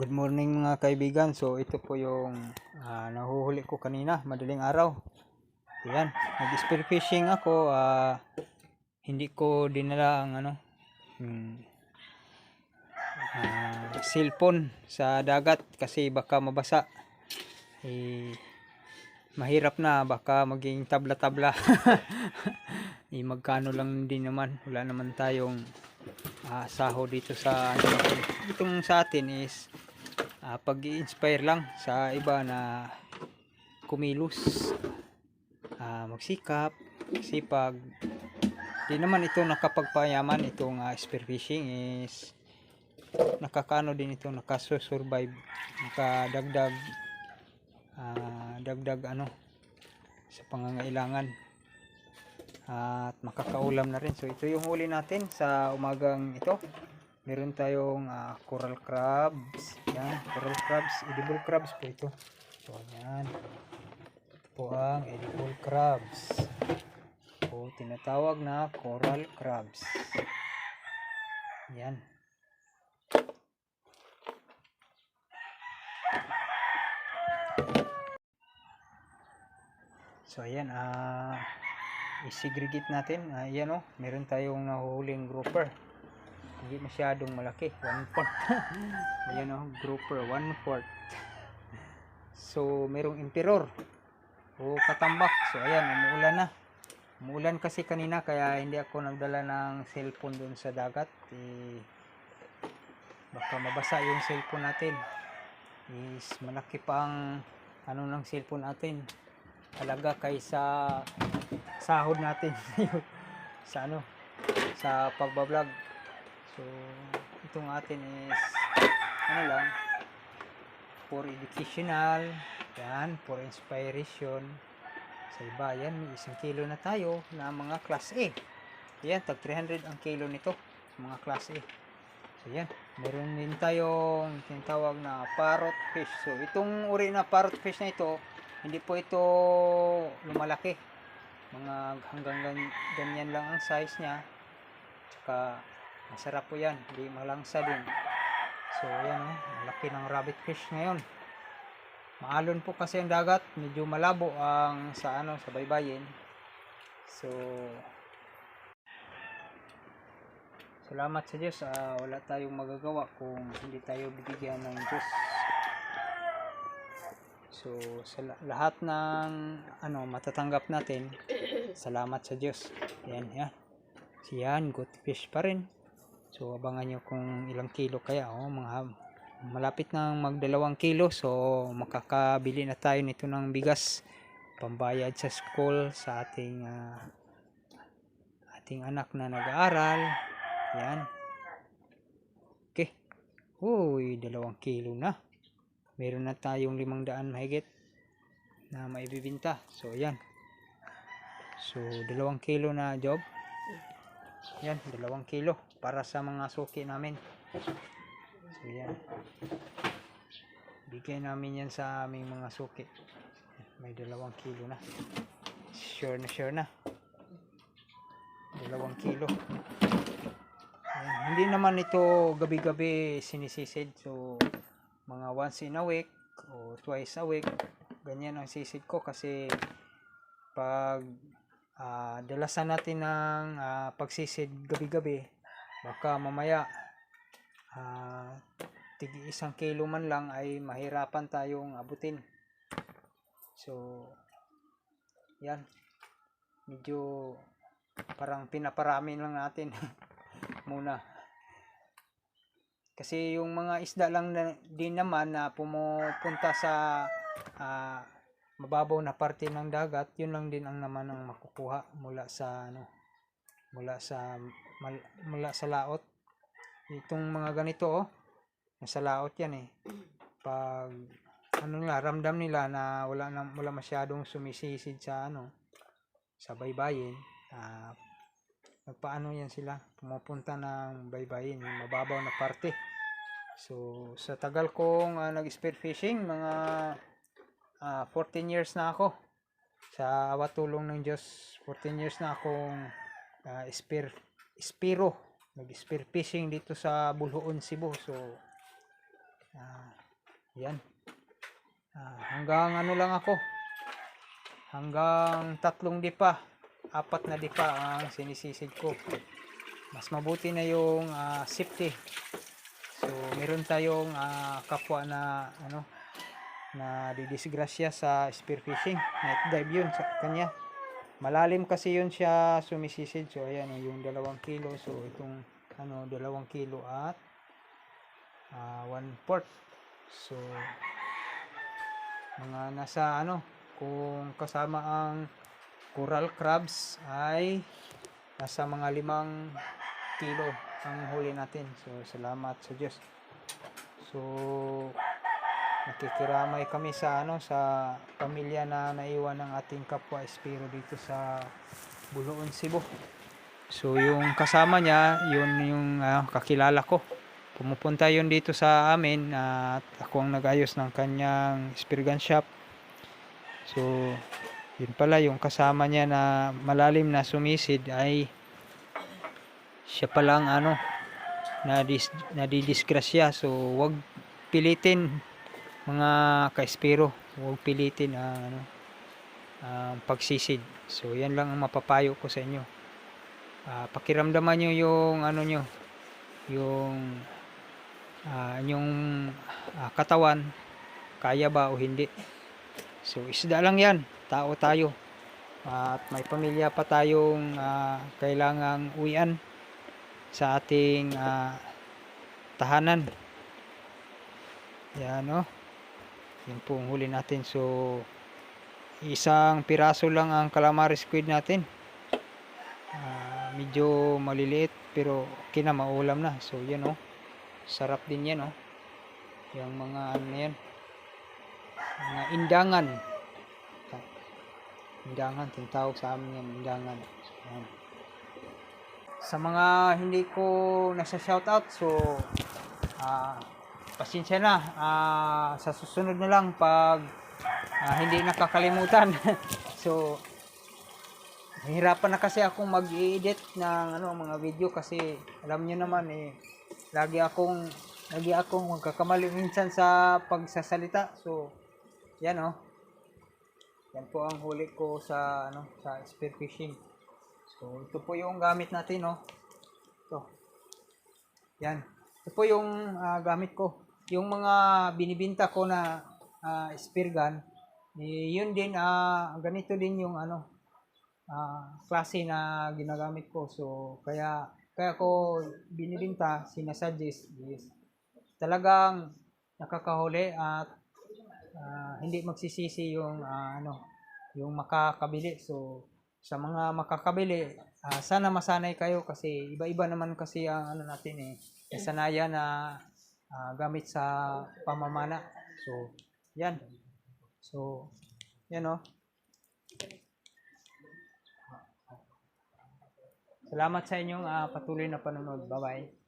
Good morning mga kaibigan. So ito po yung ah, nahuhuli ko kanina, madaling araw. Yan, nag-spear fishing ako. ah, hindi ko dinala ang ano, hmm, ah, cellphone sa dagat kasi baka mabasa. Eh, mahirap na, baka maging tabla-tabla. eh, magkano lang din naman. Wala naman tayong ah, saho dito sa ano. Itong sa atin is ah, pag-inspire lang sa iba na kumilos ah, magsikap sipag. Di naman ito nakapagpayaman itong uh, spear fishing is nakakano din ito nakasurvive nakadagdag ah, dagdag ano sa pangangailangan. At makakaulam na rin. So ito yung huli natin sa umagang ito meron tayong ah, coral crabs. Yan coral crabs. Edible crabs po ito. So yan ito po ang edible crabs. O tinatawag na coral crabs. Yan. So ayan ah i-segregate natin. Ayan oh. Meron tayong nahuhuling grouper hindi masyadong malaki. One fourth. Ayan o grouper. One fourth. So merong emperor o katambak. So ayan umuulan na. Umuulan kasi kanina kaya hindi ako nagdala ng cellphone dun sa dagat. Eh, baka mabasa yung cellphone natin. Is malaki pang ano ng cellphone natin. Talaga kaysa sahod natin. Sa ano? Sa pagbablog So, itong atin is, ano lang, for educational, yan, for inspiration. Sa iba, yan, may isang kilo na tayo na mga class A. Yan, tag 300 ang kilo nito, mga class A. So, yan, meron din tayong tinatawag na parrot fish. So, itong uri na parrot fish na ito, hindi po ito lumalaki. Mga hanggang gan- ganyan lang ang size niya. Tsaka, Masarap po yan. Hindi malangsa din. So, yan oh. Malaki ng rabbit fish ngayon. Maalon po kasi ang dagat. Medyo malabo ang sa ano, sa baybayin. So, salamat sa Diyos. ah, wala tayong magagawa kung hindi tayo bibigyan ng Diyos. So, sa la- lahat ng ano, matatanggap natin, salamat sa Diyos. Yan, yan. Siyan, good fish pa rin. So abangan nyo kung ilang kilo kaya oh, mga malapit na magdalawang kilo. So makakabili na tayo nito ng bigas pambayad sa school sa ating ah, ating anak na nag-aaral. Yan okay. Uy dalawang kilo na. Meron na tayong limang daan mahigit na maibibinta. So yan so dalawang kilo na job yan, dalawang kilo para sa mga suki namin. So yan. Bigay namin yan sa aming mga suki. May dalawang kilo na. Sure na sure na. Dalawang kilo. Yan. Hindi naman ito gabi-gabi sinisisid. So mga once in a week o twice a week ganyan ang sisid ko kasi pag ah, dalasan natin ng ah, pagsisid gabi-gabi. Baka mamaya ah, tigi isang kilo man lang ay mahirapan tayong abutin. So yan. Medyo parang pinaparami lang natin muna. Kasi yung mga isda lang na, din naman na pumupunta sa ah, mababaw na parte ng dagat, yun lang din ang naman ang makukuha mula sa ano mula sa mal- mula sa laot. Itong mga ganito oh, nasa laot yan eh. Pag ano nila, ramdam nila na wala na wala masyadong sumisisid sa ano sa baybayin, ah nagpaano yan sila, pumupunta ng baybayin, mababaw na parte. So, sa tagal kong ah, nag-spear fishing, mga ah 14 years na ako sa awa tulong ng Diyos 14 years na akong ah, spear spiro nag spear fishing dito sa Bulhoon Cebu so Ah, yan. Ah, hanggang ano lang ako. Hanggang tatlong dipa. Apat na dipa ang sinisisid ko. Mas mabuti na yung ah, safety. So, meron tayong ah, kapwa na ano na didisgrasya sa spearfishing. Night dive yun sa kanya. Malalim kasi yun siya sumisisid. So, ayan, oh, yung dalawang kilo. So, itong ano, dalawang kilo at ah, one fourth. So, mga nasa ano, kung kasama ang coral crabs ay nasa mga limang kilo ang huli natin. So, salamat sa Diyos. So, nakikiramay kami sa ano sa pamilya na naiwan ng ating kapwa Espiro dito sa Buluon, Cebu. So, yung kasama niya, yun yung ah, kakilala ko. Pumupunta yun dito sa amin at ako ang nagayos ng kanyang spear gun shop. So, yun pala yung kasama niya na malalim na sumisid ay siya palang ano na dis, nadidisgrasya. So, wag pilitin mga ka-espiro. Huwag pilitin ang ano ang pagsisid. So, yan lang ang mapapayo ko sa inyo. Ah, pakiramdaman nyo yung ano nyo yung ah, inyong ah, katawan kaya ba o hindi so isda lang yan tao tayo at may pamilya pa tayong ah, kailangang uwian sa ating ah, tahanan yan o yun po ang huli natin. So isang piraso lang ang calamari squid natin. Ah, medyo maliliit pero okay na maulam na. So yan oh. Sarap din yan oh. Yung mga ano yan. Mga indangan. Indangan tinatawag sa amin yan indangan. So, yan. sa mga hindi ko nasa shoutout so ah pasensya na Ah, sa susunod na lang pag ah, hindi nakakalimutan so Nahirapan na kasi akong mag-edit ng ano mga video kasi alam niyo naman eh lagi akong lagi akong magkakamali minsan sa pagsasalita. So yan oh. Yan po ang huli ko sa ano sa spear fishing. So ito po yung gamit natin oh. Ito. Yan. Ito po yung ah, gamit ko. Yung mga binibinta ko na ah, spear gun, eh, yun din ah, ganito din yung ano ah, klase na ginagamit ko. So, kaya kaya ko binibinta, sinasuggest is talagang nakakahuli at ah, hindi magsisisi yung ah, ano, yung makakabili. So, sa mga makakabili, ah, sana masanay kayo kasi iba-iba naman kasi ang ano natin eh, kasanayan na ah, gamit sa pamamana. So, yan. So, yan oh. Salamat sa inyong ah, patuloy na panonood. Bye-bye.